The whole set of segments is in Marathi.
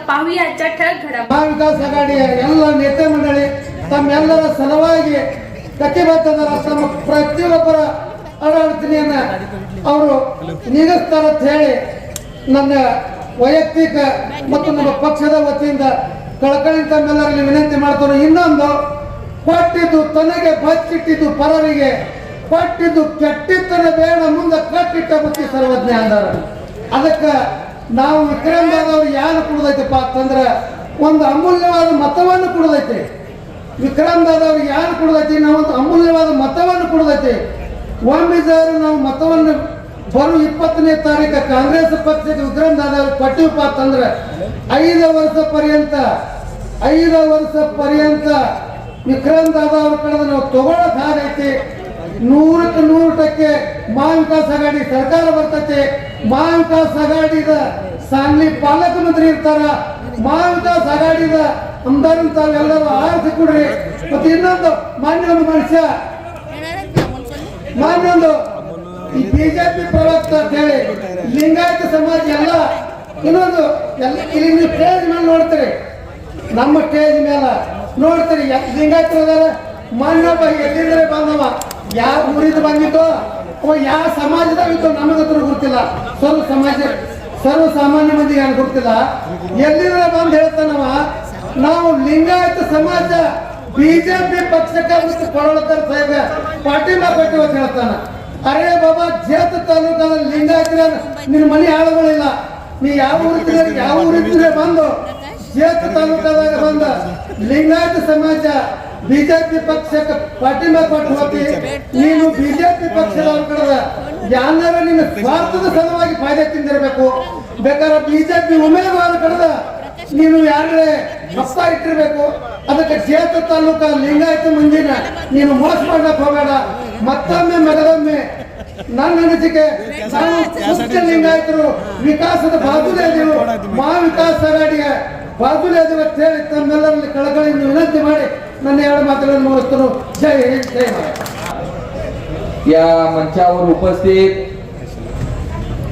पाहूया आजच्या ठळक घडामोडी ಮಹಾವಿಕಾಸ್ ಅಘಾಡಿಯ ಎಲ್ಲ ನೇತೆ ಮಂಡಳಿ ತಮ್ಮೆಲ್ಲರ ಸಲುವಾಗಿ ಕಟ್ಟಿಬದ್ಧರ ತಮ್ಮ ಪ್ರತಿಯೊಬ್ಬರ ಅಡಾಡ್ತಿನಿಯನ್ನ ಅವರು ನೀಗಿಸ್ತಾರ ಅಂತ ಹೇಳಿ ನನ್ನ ವೈಯಕ್ತಿಕ ಮತ್ತು ನಮ್ಮ ಪಕ್ಷದ ವತಿಯಿಂದ ಕಳಕಳಿ ತಮ್ಮೆಲ್ಲರಲ್ಲಿ ವಿನಂತಿ ಮಾಡ್ತಾರೆ ಇನ್ನೊಂದು ಕೊಟ್ಟಿದ್ದು ತನಗೆ ಬಚ್ಚಿಟ್ಟಿದ್ದು ಪರರಿಗೆ ಕೊಟ್ಟಿದ್ದು ಕೆಟ್ಟಿತ್ತನ ಬೇಡ ಮುಂದೆ ಕಟ್ಟಿಟ್ಟ ಬುತ್ತಿ ಸರ್ವಜ್ಞ ಅಂದಾರ ಅದಕ್ಕೆ ನಾವು ವಿಕ್ರಮದವ್ರು ಯಾರು ಕುಡ್ದೈತಪ್ಪ ಅಂತಂದ್ರೆ ಒಂದು ಅಮೂಲ್ಯವಾದ ಮತವನ್ನು ಕುಡ್ದೈತಿ. ವಿಕ್ರಮದವ್ರು ಯಾರು ಕುಡ್ದೈತಿ? ನಾವು ಒಂದು ಅಮೂಲ್ಯವಾದ ಮತವನ್ನು ಕುಡ್ದೈತೆ. ಒಮ್ಮೆ ನಾವು ಮತವನ್ನು ಬರು ಇಪ್ಪತ್ತನೇ ತಾರೀಕು ಕಾಂಗ್ರೆಸ್ ಪಕ್ಷಕ್ಕೆ ವಿಕ್ರಮ್ ದಾದವ್ರಿಗೆ ಅಂತಂದ್ರೆ ಐದು ವರ್ಷ ಪರ್ಯಂತ, ಐದು ವರ್ಷ ಪರ್ಯಂತ ವಿಕ್ರಮ್ ದಾದಾ ಅವ್ರ ಕಡೆ ನಾವು ತಗೊಳಕ್ ಆಗೈತಿ. ನೂರಕ್ಕೆ ನೂರು ಟಕ್ಕೆ ಮಹಾವಿಕಾಸ್ ಅಘಾಡಿ ಸರ್ಕಾರ ಬರ್ತೈತೆ. ಮಹಾವಿಕಾಸ್ ಸಗಾಡಿದ ಸಾಂಗ್ಲಿ ಪಾಲಕ ಮಂತ್ರಿ ಇರ್ತಾರ ಸಗಾಡಿದ ಅಂದಾವು ಅಮ್ದಾರನ್ ತಾವೆಲ್ಲರೂ ಆರಿಸಿ ಕೊಡ್ರಿ. ಮತ್ತೆ ಇನ್ನೊಂದು ಮಾನ್ಯ ಒಂದು ಮನುಷ್ಯ. ಮಾನ್ಯ ಒಂದು ಈ ಬಿಜೆಪಿ ಪ್ರವಕ್ತ ಅಂತ ಹೇಳಿ, ಲಿಂಗಾಯತ ಸಮಾಜ ಎಲ್ಲ. ಇನ್ನೊಂದು ಎಲ್ಲ ಇಲ್ಲಿ ನೀವು ಸ್ಟೇಜ್ ಮೇಲೆ ನೋಡ್ತೀರಿ. ನಮ್ಮ ಸ್ಟೇಜ್ ಮೇಲೆ. ನೋಡ್ತೀರಿ ಲಿಂಗಾಯತ ಮಾನ್ಯ ಎಲ್ಲಿಂದ್ರೆ ಬಂದವ ಯಾರು ಮುರಿದು ಬಂದಿದ್ದೋ? ಯಾವ ಸಮಾಜದಾಗ ಇತ್ತು ನಮಗತ್ರ ಗೊತ್ತಿಲ್ಲ. ಸರ್ವ ಸಮಾಜ ಸರ್ವ ಸಾಮಾನ್ಯ ಮಂದಿಗೆ ಯಾರು ಗೊತ್ತಿಲ್ಲ. ಎಲ್ಲಿಂದ ಬಂದು ಹೇಳ್ತಾನವ? ನಾವು ಲಿಂಗಾಯತ ಸಮಾಜ, ಬಿಜೆಪಿ ಪಕ್ಷಕ್ಕೆ ಮತ್ತು ಸಾಹೇಬ ಪಾಟೀಲ ಮಾಡ್ಬೇಕು ಅಂತ ಹೇಳ್ತಾನ. ಅರೆ ಬಾಬಾ, ಜೇತ ತಾಲೂಕದ ಲಿಂಗಾಯತರ ನಿನ್ನ ಮನೆ ಆಳುಗಳಿಲ್ಲ. ನೀ ಯಾವ ಊರಿದ್ರೆ ಯಾವ ಊರಿದ್ರೆ ಬಂದು, ಜೇತ ತಾಲೂಕದಾಗ ಬಂದ ಲಿಂಗಾಯತ ಸಮಾಜ ಬಿಜೆಪಿ ಪಕ್ಷಕ್ಕೆ ಪಾಟೀಲ ಪಟ್ಟು ಹೋಗಿ ನೀನು ಬಿಜೆಪಿ ಪಕ್ಷದವ್ರ ಕಡೆ ಯಾರ ನಿನ್ನ ಸ್ವಾರ್ಥದ ಸಲುವಾಗಿ ಫಾಯ್ದೆ ತಿಂದಿರಬೇಕು. ಬೇಕಾದ್ರೆ ಬಿಜೆಪಿ ಉಮೇದುವಾರ ಕಡೆದ ನೀನು ಯಾರೇ ಹಪ್ಪ ಇಟ್ಟಿರ್ಬೇಕು. ಅದಕ್ಕೆ ಕ್ಷೇತ್ರ ತಾಲೂಕ ಲಿಂಗಾಯತ ಮುಂದಿನ ನೀನು ಮೋಸ ಮಾಡಕ್ ಹೋಗಬೇಡ. ಮತ್ತೊಮ್ಮೆ ಮಗದೊಮ್ಮೆ ನನ್ನ ಅನಿಸಿಕೆ ಮುಖ್ಯ ಲಿಂಗಾಯತರು, ವಿಕಾಸದ ಬಾಜುಲೇ ಅದೀವು ಮಹಾ ವಿಕಾಸ ಅಘಾಡಿಗೆ ಬಾಜುಲೇ ಅದೀವಿ ಅಂತ ಹೇಳಿ ತಮ್ಮೆಲ್ಲರಲ್ಲಿ ಕಳಕಳಿಯಿಂದ ವಿನಂತಿ ಮಾಡಿ ನನ್ನ ಎರಡು ಮಾತುಗಳನ್ನು ಮುಗಿಸ್ತರು ಜೈ ಹಿಂದ್ ಜೈ ಭಾರತ್ या मंचावर उपस्थित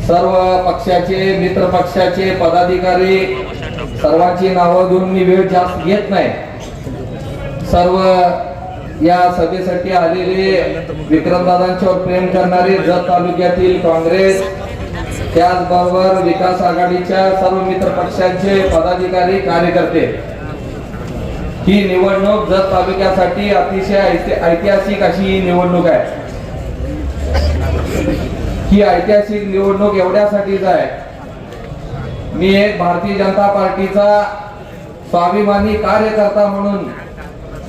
सर्व पक्षाचे मित्र पक्षाचे पदाधिकारी सर्वांची नावं घेऊन मी वेळ जास्त घेत नाही सर्व या सभेसाठी आलेले विक्रमदादांच्यावर प्रेम करणारे जत तालुक्यातील काँग्रेस त्याचबरोबर विकास आघाडीच्या सर्व मित्र पक्षांचे पदाधिकारी कार्यकर्ते ही निवडणूक जत तालुक्यासाठी अतिशय ऐतिहासिक अशी ही निवडणूक आहे. ही ऐतिहासिक निवडणूक एवढ्यासाठीच आहे. मी एक भारतीय जनता पार्टीचा स्वाभिमानी कार्यकर्ता म्हणून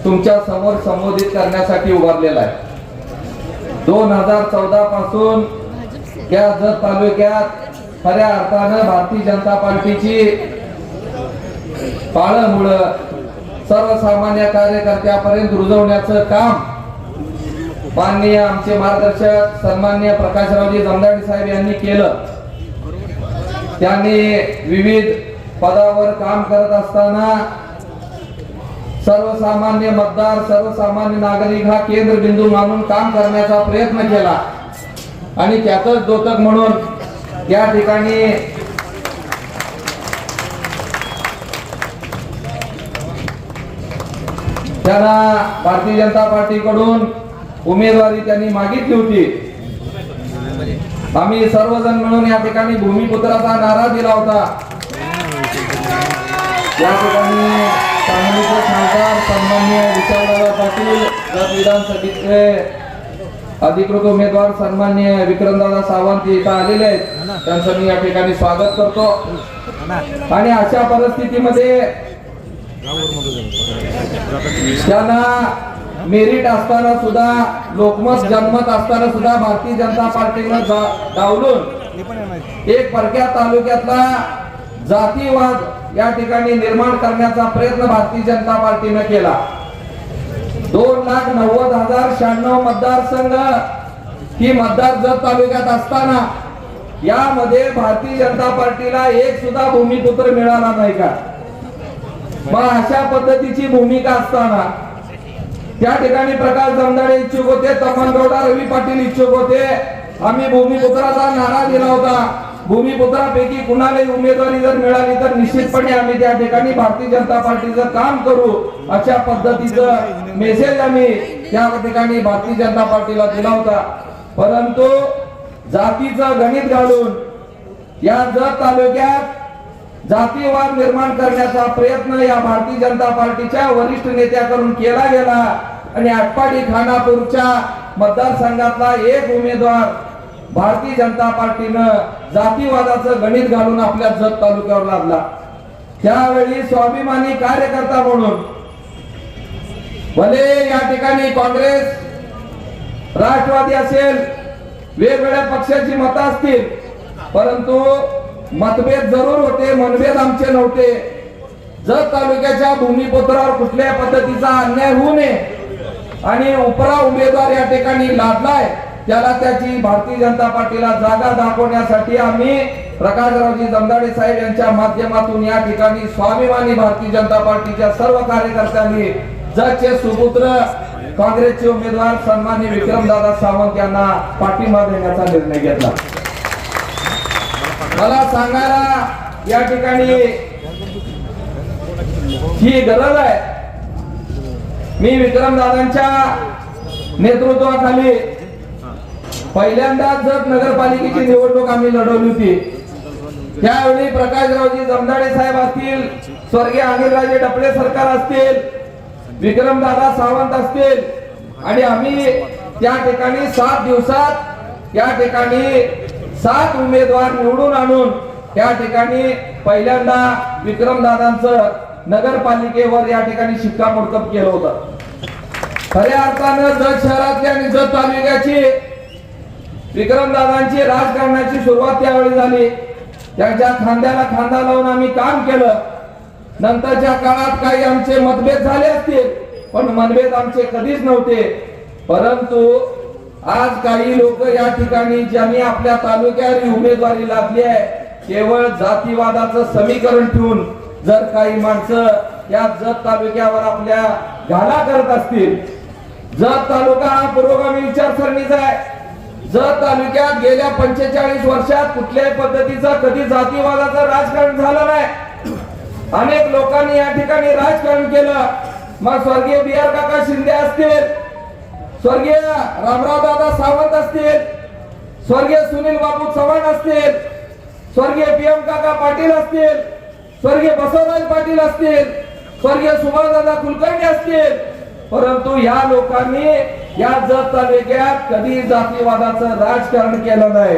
तुमच्यासमोर संबोधित करण्यासाठी उभारलेला आहे. दोन हजार चौदा पासून या जत तालुक्यात खऱ्या अर्थानं भारतीय जनता पार्टीची पाळंमुळं सर्वसामान्य कार्यकर्त्यापर्यंत रुजवण्याचं काम माननीय आमचे मार्गदर्शक सन्मान्य प्रकाशरावजी जमदाडे साहेब यांनी केलं. त्यांनी विविध पदावर काम करत असताना सर्वसामान्य मतदार सर्वसामान्य नागरिक हा केंद्रबिंदू मानून काम करण्याचा प्रयत्न केला. आणि त्यातच दोतक म्हणून या ठिकाणी त्यांना भारतीय जनता पार्टीकडून उमेदवारी त्यांनी मागितली होती. आम्ही सर्वजण मिळून या ठिकाणी भूमिपुत्राचा नारा दिला होता. या ठिकाणी सांगलीचे खासदार सन्मान्य विशालदादा पाटील गट विधानसभेचे अधिकृत उमेदवार सन्मान्य विक्रमदादा सावंत हे इथं आलेले आहेत. त्यांचं मी या ठिकाणी स्वागत करतो. आणि अशा परिस्थितीमध्ये त्यांना मेरिट असताना सुद्धा लोकमत जनमत असताना सुद्धा भारतीय जनता पार्टीनं डावलून एक परक्या तालुक्यातला जातीवाद या ठिकाणी निर्माण करण्याचा प्रयत्न भारतीय जनता पार्टीनं केला. दोन लाख नव्वद हजार शहाण्णव मतदारसंघ ही मतदार जत तालुक्यात असताना यामध्ये भारतीय जनता पार्टीला एक सुद्धा भूमिपुत्र मिळाला नाही का? मग अशा पद्धतीची भूमिका असताना त्या ठिकाणी प्रकाश जमदाडे इच्छुक होते तमनगौडा रवी पाटील इच्छुक होते. आम्ही भूमिपुत्राचा नारा दिला होता. भूमिपुत्रापैकी कुणालाही उमेदवारी जर मिळाली तर निश्चितपणे आम्ही त्या ठिकाणी भारतीय जनता पार्टीचं काम करू. अशा पद्धतीचं मेसेज आम्ही त्या ठिकाणी भारतीय जनता पार्टीला दिला होता. परंतु जातीचं गणित घालून या जत तालुक्यात जातीवाद निर्माण करण्याचा प्रयत्न या भारतीय जनता पार्टीच्या वरिष्ठ नेत्याकडून केला गेला. आणि आटपाडी खानापूरच्या मतदारसंघातला एक उमेदवार भारतीय जनता पार्टीनं जातीवादाचं गणित घालून आपल्या जत तालुक्यावर लादला. त्यावेळी स्वाभिमानी कार्यकर्ता म्हणून भले या ठिकाणी काँग्रेस राष्ट्रवादी असेल वेगवेगळ्या पक्षाची मतं असतील परंतु मतभेद जरूर होते मनभेद आमचे नव्हते. जत तालुक्याच्या भूमिपुत्रावर कुठल्या पद्धतीचा अन्याय होऊ नये आणि उपरा उमेदवार या ठिकाणी लादलाय त्याला त्याची भारतीय जनता पार्टीला जागा दाखवण्यासाठी आम्ही प्रकाशरावजी जमदाडे साहेब यांच्या माध्यमातून या ठिकाणी स्वाभिमानी भारतीय जनता पार्टीच्या सर्व कार्यकर्त्यांनी जगचे सुपुत्र काँग्रेसचे उमेदवार सन्मान्य विक्रमदादा सावंत यांना पाठिंबा देण्याचा निर्णय घेतला. मला सांगायला या ठिकाणी ही गरज आहे. मी विक्रमदादांच्या नेतृत्वाखाली पहिल्यांदाच जत नगरपालिकेची निवडणूक आम्ही लढवली होती. त्यावेळी प्रकाशरावजी जमदाडे साहेब असतील स्वर्गीय अनिलराजे डपळे सरकार असतील विक्रमदादा सावंत असतील आणि आम्ही त्या ठिकाणी सात दिवसात या ठिकाणी सात उमेदवार निवडून आणून त्या ठिकाणी पहिल्यांदा विक्रमदादांचं नगरपालिकेवर या ठिकाणी शिक्कामोर्तब केलं होतं. खऱ्या अर्थानं जत शहरातली आणि जत तालुक्याची विक्रमदादांची राजकारणाची सुरुवात त्यावेळी झाली. त्यांच्या खांद्याला खांदा लावून आम्ही काम केलं. नंतरच्या काळात काही आमचे मतभेद झाले असतील पण मतभेद आमचे कधीच नव्हते. परंतु आज काही लोक या ठिकाणी ज्यांनी आपल्या तालुक्यावर उमेदवारी लाभली आहे केवळ जातीवादाचं समीकरण ठेवून जर काही माणसं या जत तालुक्यावर आपल्या घाला करत असतील. जत तालुका हा पुरोगामी विचारसरणीचा आहे. जत तालुक्यात गेल्या पंचेचाळीस वर्षात कुठल्याही पद्धतीचं कधी जातीवादाचं राजकारण झालं नाही. अनेक लोकांनी या ठिकाणी राजकारण केलं. मग स्वर्गीय बी आर काका शिंदे असतील स्वर्गीय रामराव दादा सावंत असतील स्वर्गीय सुनील बाबू चव्हाण असतील स्वर्गीय पी एम काका पाटील असतील स्वर्गीय बसवराज पाटील असतील स्वर्गीय सुभाषदादा कुलकर्णी असतील. परंतु या लोकांनी या जत तालुक्यात कधी जातीवादाचं राजकारण केलं नाही.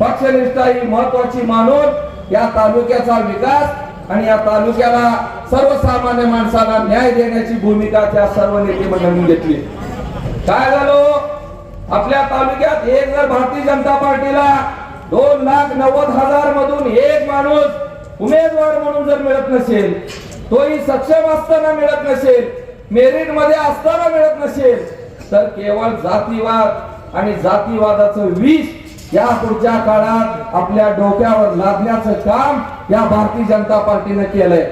पक्षनिष्ठा ही महत्वाची मानून या तालुक्याचा विकास आणि या तालुक्याला सर्वसामान्य माणसाला न्याय देण्याची भूमिका त्या सर्व नेते मंडळींनी घेतली. काय झालो? आपल्या तालुक्यात एक जर भारतीय जनता पार्टीला दोन लाख नव्वद हजार मधून एक माणूस उमेदवार म्हणून जर मिळत नसेल तोही सक्षम असताना मिळत नसेल मेरिटमध्ये असताना मिळत नसेल तर केवळ जातीवाद आणि जातीवादाचं विष या पुढच्या काळात आपल्या डोक्यावर लादण्याचं काम या भारतीय जनता पार्टीनं केलंय.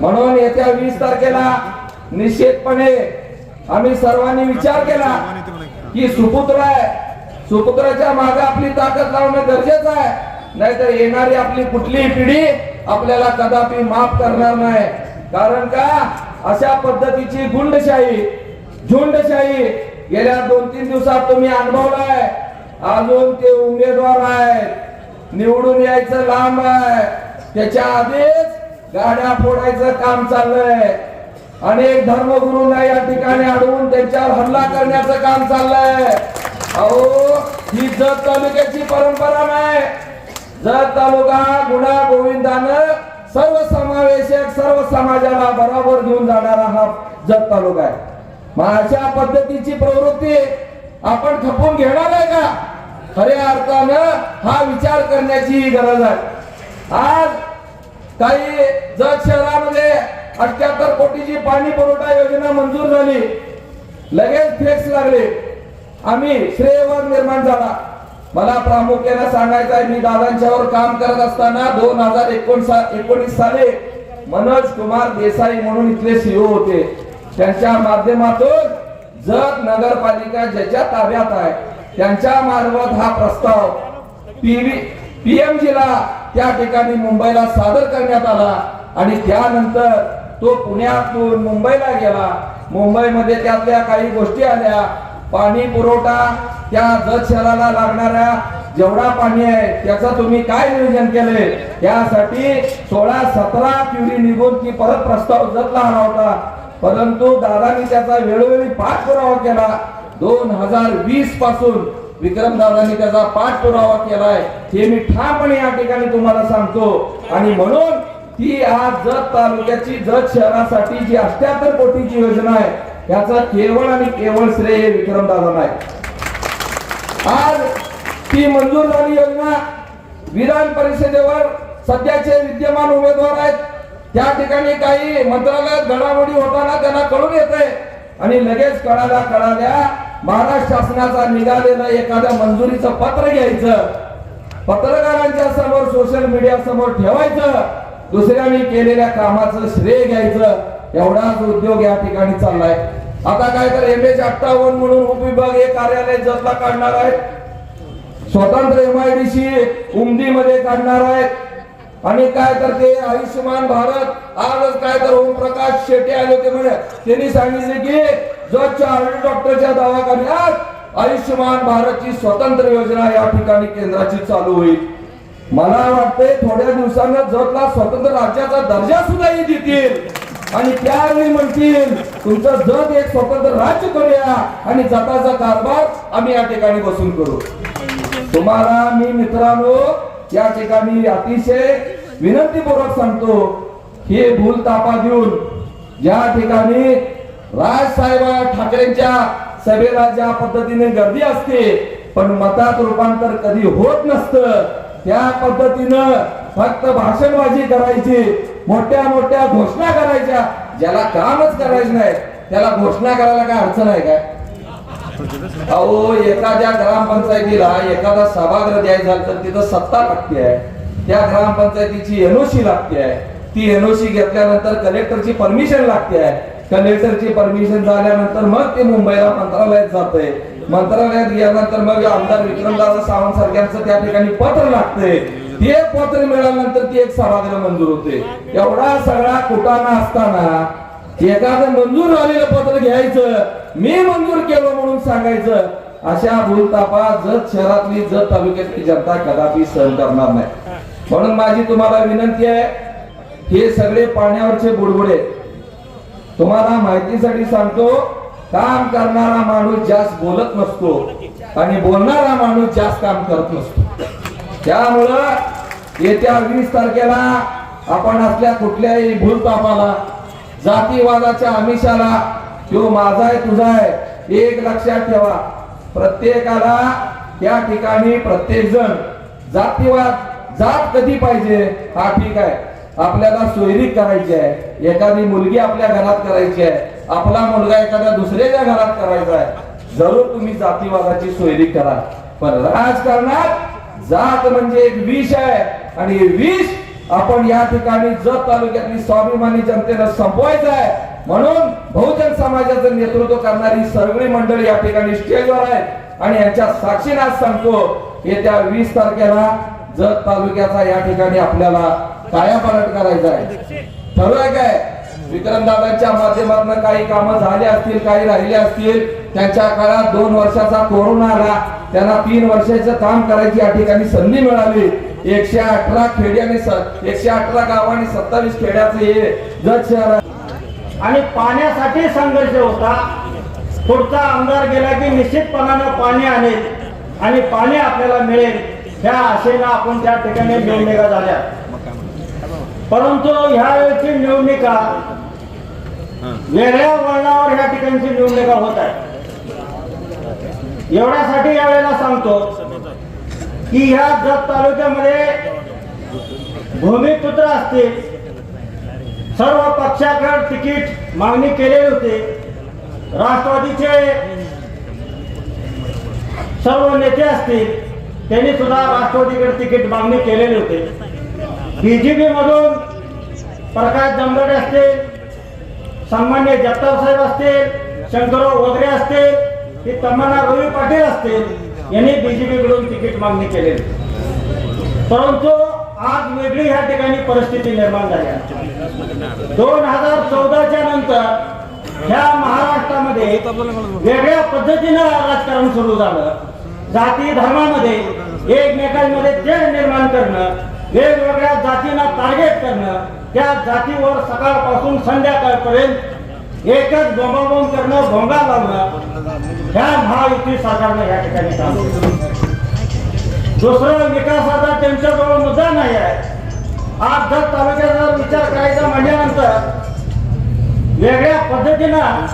म्हणून येत्या वीस तारखेला निश्चितपणे आम्ही सर्वांनी विचार केला की सुपुत्र आहे. सुपुत्राच्या मागे आपली ताकद लावणं गरजेचं आहे. नाहीतर येणारी आपली कुठलीही पिढी आपल्याला कदापि माफ करणार नाही. कारण का? अशा पद्धतीची गुंडशाही झुंडशाही गेल्या दोन तीन दिवसात तुम्ही अनुभवलाय. अजून ते उमेदवार आहेत. निवडून यायचं लांब आहे. त्याच्या आधीच गाड्या फोडायचं काम चाललंय. अनेक धर्मगुरूंना या ठिकाणी अडवून त्यांच्यावर हल्ला करण्याचं काम चाललंय. अहो ही जत तालुक्याची परंपरा नाही. जत तालुका गुणा गोविंदानं सर्व समावेशक सर्व समाजाला बरोबर घेऊन जाणारा हा जत तालुका आहे. मग अशा पद्धतीची प्रवृत्ती आपण खपून घेणार आहे का? खऱ्या अर्थानं हा विचार करण्याची गरज आहे. आज काही जत शहरामध्ये अठ्याहत्तर कोटीची पाणी पुरवठा योजना मंजूर झाली. लगेच फ्लेक्स लागले. आम्ही श्रेयवर निर्माण झाला. मला प्रामुख्याने सांगायचं आहे मी दादांच्यावर काम करत असताना दोन हजार एकोणीस साली मनोज कुमार देसाई म्हणून इथले सीओ होते. त्यांच्या माध्यमातून जत नगरपालिका ज्याच्या ताब्यात आहे त्यांच्या मार्फत हा प्रस्ताव पीव्ही ला त्या ठिकाणी मुंबईला सादर करण्यात आला आणि त्यानंतर तो पुण्यातून मुंबईला गेला. मुंबईमध्ये त्यातल्या काही गोष्टी आल्या. पाणी पुरवठा त्या जत शहराला लागणाऱ्या जेवढा पाणी आहे त्याचं तुम्ही काय नियोजन केलंय? त्यासाठी सोळा सतरा क्युरी निघून की परत प्रस्ताव जतला आला होता. परंतु दादानी त्याचा वेळोवेळी पाठपुरावा केला. दोन हजार वीसपासून विक्रम दादांनी त्याचा पाठपुरावा केलाय. हे मी ठामपणे या ठिकाणी तुम्हाला सांगतो. आणि म्हणून ती आज जत तालुक्याची जत शहरासाठी जी अठ्याहत्तर कोटीची योजना आहे त्याचा केवळ आणि केवळ श्रेय हे विक्रम दादांना आहे आज ती मंजूर झाली योजना विधान परिषदेवर सध्याचे विद्यमान उमेदवार आहेत. त्या ठिकाणी काही मंत्रालयात घडामोडी होताना त्यांना कळून येते आणि लगेच कळाल्या कळाल्या महाराष्ट्र शासनाचा निघालेलं एखाद्या मंजुरीचं पत्र घ्यायचं. पत्रकारांच्या समोर सोशल मीडिया समोर ठेवायचं. दुसऱ्यांनी केलेल्या कामाचं श्रेय घ्यायचं एवढाच उद्योग या ठिकाणी चाललाय. आता काय तर एम एच अठ्ठावन्न म्हणून उपविभाग हे कार्यालय जतला काढणार आहेत. स्वतंत्र एमआयडीसी उमदीमध्ये काढणार आहेत. आणि काय तर ते आयुष्यमान भारत आजच काय तर ओमप्रकाश शेट्टी आले होते म्हणे. त्यांनी सांगितले की जतच्या आर्मी डॉक्टरच्या दवाखान्यात आयुष्यमान भारतची स्वतंत्र योजना या ठिकाणी केंद्राची चालू होईल. मला वाटतंय थोड्या दिवसांना जतला स्वतंत्र राज्याचा दर्जा सुद्धा हे देतील. आणि त्यावेळी म्हणतील तुमचं जत एक स्वतंत्र राज्य करूया आणि जताचा कारभार आम्ही या ठिकाणी बसून करू. तुम्हाला मी मित्रांनो या ठिकाणी अतिशय विनंतीपूर्वक सांगतो हे भूल तापा देऊन ज्या ठिकाणी राजसाहेब ठाकरेंच्या सभेला ज्या पद्धतीने गर्दी असते पण मतात रूपांतर कधी होत नसतं त्या पद्धतीनं फक्त भाषणबाजी करायची मोठ्या मोठ्या घोषणा करायच्या ज्याला कामच करायचं नाही त्याला घोषणा करायला काय अडचण आहे काय? अहो एखाद्या ग्रामपंचायतीला एखादा सभागृह द्यायचा तर तिथं सत्ता लागते आहे. त्या ग्रामपंचायतीची एनओसी लागते आहे. ती एनओसी घेतल्यानंतर कलेक्टरची परमिशन लागते आहे. कलेक्टरची परमिशन झाल्यानंतर मग ते मुंबईला मंत्रालयात जाते मंत्रालयात गेल्यानंतर मग आमदार विक्रमदादा सावंत सारख्यांचं त्या ठिकाणी पत्र लागते ते पत्र मिळाल्यानंतर ती एक सभागृह मंजूर होते. एवढा सगळा कुटाणा असताना एखादं मंजूर झालेलं पत्र घ्यायचं मी मंजूर केलं म्हणून सांगायचं अशा भूलतापा जत शहरातली जत तालुक्यातली जनता कदापि सहन करणार नाही. म्हणून माझी तुम्हाला विनंती आहे हे सगळे पाण्यावरचे बुडबुडे. तुम्हाला माहितीसाठी सांगतो काम करणारा माणूस जास्त बोलत नसतो आणि बोलणारा माणूस जास्त काम करत नसतो. त्यामुळं येत्या वीस तारखेला आपण असल्या कुठल्याही भूलतापाला जातीवादाच्या आमिषाला तो माझा आहे तुझा आहे एक लक्षात ठेवा. प्रत्येकाला त्या ठिकाणी प्रत्येक जण जातीवाद जात कधी पाहिजे हा ठीक आहे. आपल्याला सोयरीक करायची आहे. एखादी मुलगी आपल्या घरात करायची आहे. आपला मुलगा एखाद्या दुसऱ्याच्या घरात करायचा आहे जरूर तुम्ही जातीवादाची सोयरी करा. पण राजकारणात जात म्हणजे एक विष आहे आणि विष आपण या ठिकाणी जत तालुक्यातली स्वाभिमानी जनतेनं संपवायचं आहे. म्हणून बहुजन समाजाचं नेतृत्व करणारी सगळी मंडळी या ठिकाणी स्टेजवर आहे आणि यांच्या साक्षीने आज सांगतो येत्या वीस तारखेला जत तालुक्याचा या ठिकाणी आपल्याला कायापालट करायचा आहे. ठरवूया काय? विक्रमदादांच्या माध्यमातून काही कामं झाली असतील काही राहिले असतील त्यांच्या काळात दोन वर्षाचा कोरोना आला. त्यांना तीन वर्षाचं काम करायची या ठिकाणी संधी मिळाली. एकशे अठरा खेडी आणि एकशे अठरा गाव आणि सत्तावीस खेड्याचे हे जत शहर आणि पाण्यासाठी संघर्ष होता. पुढचा आमदार गेला की निश्चितपणानं पाणी आणेल आणि पाणी आपल्याला मिळेल ह्या आशेनं आपण त्या ठिकाणी निवडणुका झाल्या. परंतु ह्या वेळची निवडणुका वेगळ्या वळणावर या ठिकाणची निवडणुका होत आहे एवढ्यासाठी यावेळेला सांगतो की ह्या जत तालुक्यामध्ये भूमिपुत्र असतील सर्व पक्षाकडे तिकीट मागणी केलेली होती. राष्ट्रवादीचे सर्व नेते असतील त्यांनी सुद्धा राष्ट्रवादीकडे तिकीट मागणी केलेली होती. बीजेपी मधून प्रकाश जमगडे असतील सन्मान्य जगताप साहेब असतील शंकरराव वगैरे असतील हे तमन्ना रवी पाटील असतील यांनी बीजेपी कडून तिकीट मागणी केलेली. परंतु आज वेगळी ह्या ठिकाणी परिस्थिती निर्माण झाली दोन हजार चौदाच्या नंतर ह्या महाराष्ट्रामध्ये वेगळ्या पद्धतीनं राजकारण सुरू झालं. जाती धर्मामध्ये एकमेकांमध्ये तेढ निर्माण करणं वेगवेगळ्या जातींना टार्गेट करणं त्या जातीवर सकाळपासून संध्याकाळपर्यंत एकच बोंबाबोंब करणं भोंगा लावणं ह्या महायुती सरकारनं या ठिकाणी काम दुसरं विकासाचा त्यांच्याजवळ मुद्दा नाही आहे. आज जर तालुक्याचा विचार करायचा म्हणल्यानंतर वेगळ्या पद्धतीनं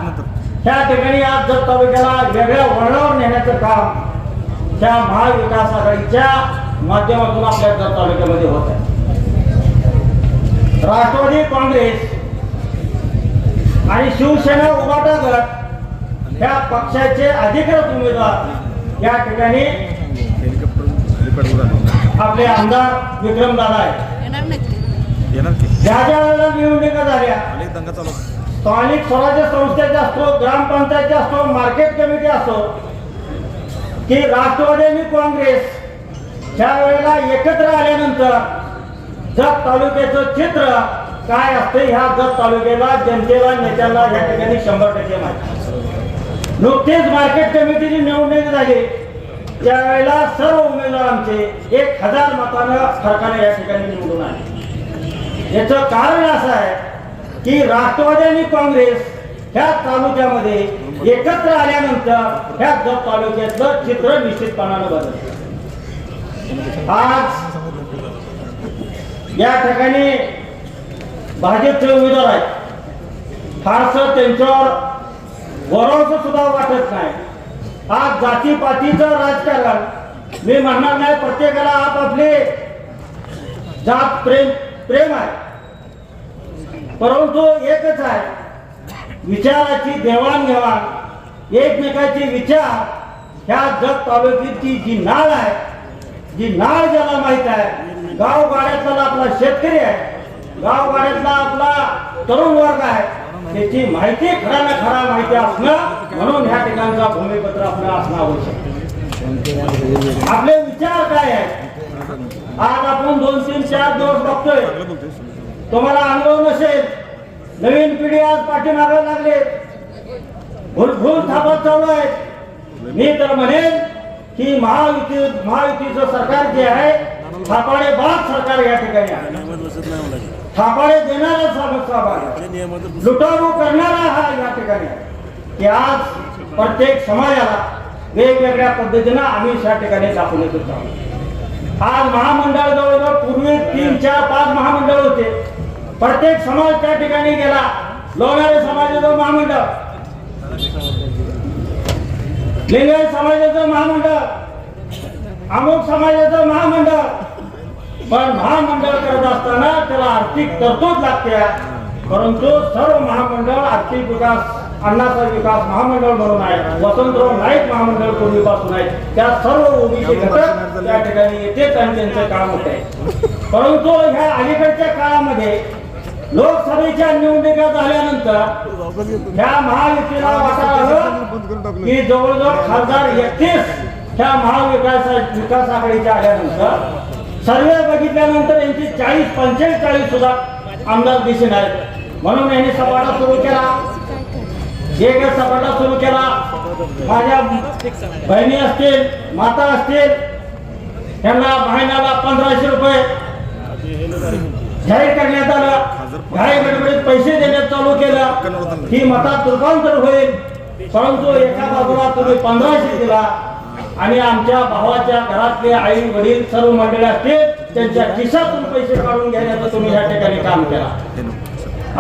त्या ठिकाणी आज जर तालुक्याला वेगळ्या वळणावर नेण्याचं काम त्या महाविकास आघाडीच्या माध्यमातून आपल्या जत तालुक्यामध्ये होत आहे. राष्ट्रवादी काँग्रेस आणि शिवसेना उभाटा गट ह्या पक्षाचे अधिकृत उमेदवार या ठिकाणी आपले आमदार विक्रम दादा आहेत ज्या ज्या वेळेला निवडणुका झाल्या स्थानिक स्वराज्य संस्थेचे असतो ग्रामपंचायतचे असतो मार्केट कमिटी असो की राष्ट्रवादी आणि काँग्रेस ज्या वेळेला एकत्र आल्यानंतर जत तालुक्याचं चित्र काय असते ह्या जत तालुक्याला जनतेला नेत्याला या ठिकाणी शंभर टक्के माहिती. नुकतेच मार्केट कमिटीची निवडणूक झाली. त्यावेळेला सर्व उमेदवार आमचे एक हजार मतानं फरकाने या ठिकाणी निवडून आले. याचं कारण असं आहे की राष्ट्रवादी आणि काँग्रेस ह्या तालुक्यामध्ये एकत्र आल्यानंतर ह्या जत तालुक्यातलं चित्र निश्चितपणानं बदल आज या ठिकाणी भाजपचे उमेदवार आहेत. फारसं त्यांच्यावर भरोसा सुद्धा वाटत नाही. आज जातीपातीचं राजकारण. मी म्हणणार नाही प्रत्येकाला आपापले जात प्रेम प्रेम आहे. परंतु एकच आहे. विचाराची देवाणघेवाण एकमेकाचे विचार ह्या जग तालुक्याची जी नाळ आहे जी नाळ ज्याला माहीत आहे गाव गाड्यातला आपला शेतकरी आहे. गाव गाड्यातला आपला तरुण वर्ग आहे. त्याची माहिती खरा ना खरा माहिती असणं म्हणून ह्या ठिकाणचा भूमिपत्र आपलं असणं आवश्यक. आपले विचार काय आहे आज आपण दोन तीन चार दिवस बघतोय. तुम्हाला अनुभव नसेल. नवीन पिढी आज पाठीमागा लागले. भूलभूल थापत चालू आहे मी तर म्हणेन की महायुती महायुतीचं सरकार जे आहे थापाडे बाद सरकार या ठिकाणी आहे. थापाडे देणारा सरकार आहे. लुटारू करणारा हा या ठिकाणी आहे. की आज प्रत्येक समाजाला वेगवेगळ्या पद्धतीनं आम्ही या ठिकाणी दाखवून येत आहोत आज महामंडळ जवळजवळ पूर्वी तीन चार पाच महामंडळ होते. प्रत्येक समाज त्या ठिकाणी गेला. लोणारे समाजाचं महामंडळ. लिंगायत समाजाचं महामंडळ. अमुक समाजाचं महामंडळ. पण महामंडळ करत असताना त्याला आर्थिक तरतूद लागते. परंतु सर्व महामंडळ आर्थिक विकास अण्णाचा विकास महामंडळ म्हणून आहे. वसंतराव नाईक महामंडळ पूर्वीपासून आहे. त्या सर्व ओबीसी घटक त्या ठिकाणी येतेच आणि त्यांचं काम होत. आहे परंतु ह्या अलीकडच्या काळामध्ये लोकसभेच्या निवडणुका झाल्यानंतर ह्या महायुतीला वाटायला आलं की जवळजवळ खासदार एकतीस ह्या महाविकास विकास आघाडीच्या आल्यानंतर सर्वे बघितल्यानंतर यांची चाळीस पंचेचाळीस सुद्धा आमदार दिसून आहेत म्हणून यांनी सपाटा सुरू केला. एकच सपाटा सुरू केला. माझ्या बहिणी असतील माता असतील त्यांना महिन्याला पंधराशे रुपये जाहीर करण्यात आलं. घाई गडबडीत पैसे देण्यात चालू केलं. ही मतात रूपांतर होईल. परंतु एका बाजूला तुम्ही पंधराशे दिला. आणि आमच्या भावाच्या घरातले आई वडील सर्व मंडळी असतील त्यांच्या खिशातून पैसे काढून घेण्याचं तुम्ही या ठिकाणी काम केला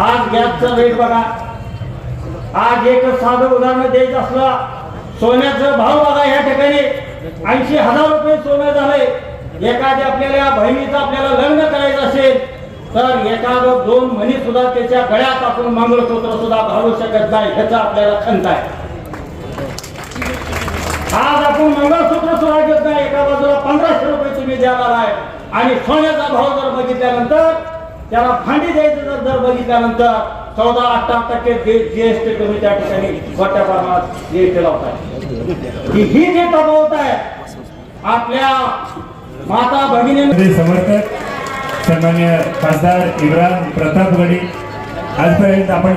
आज गॅसचा रेट बघा. आज एक साधं उदाहरण द्यायचं असलं सोन्याचा भाव बघा या ठिकाणी. ऐंशी हजार रुपये सोनं झालंय. एखाद्या आपल्याला बहिणीचं आपल्याला लग्न करायचं असेल तर एखादं दोन म्हणी सुद्धा त्याच्या गळ्यात आपण मंगळसूत्र सुद्धा घालू शकत नाही ह्याचा आपल्याला खंत आहे. आज आपण मंगळसूत्र सुद्धा घेत नाही. एका बाजूला पंधराशे रुपये तुम्ही द्यायला आहे. आणि सोन्याचा भाव जर बघितल्यानंतर त्याला भांडी द्यायचं जर दर बघितल्यानंतर चौदा अठरा टक्के जीएसटी तुम्ही त्या ठिकाणी मोठ्या प्रमाणात जीएसटी लावताय ही ही जे दबावत आहे आपल्या माता भगिनी समर्थक सन्मान्य खासदार इब्राहिम प्रतापगडी आजपर्यंत आपण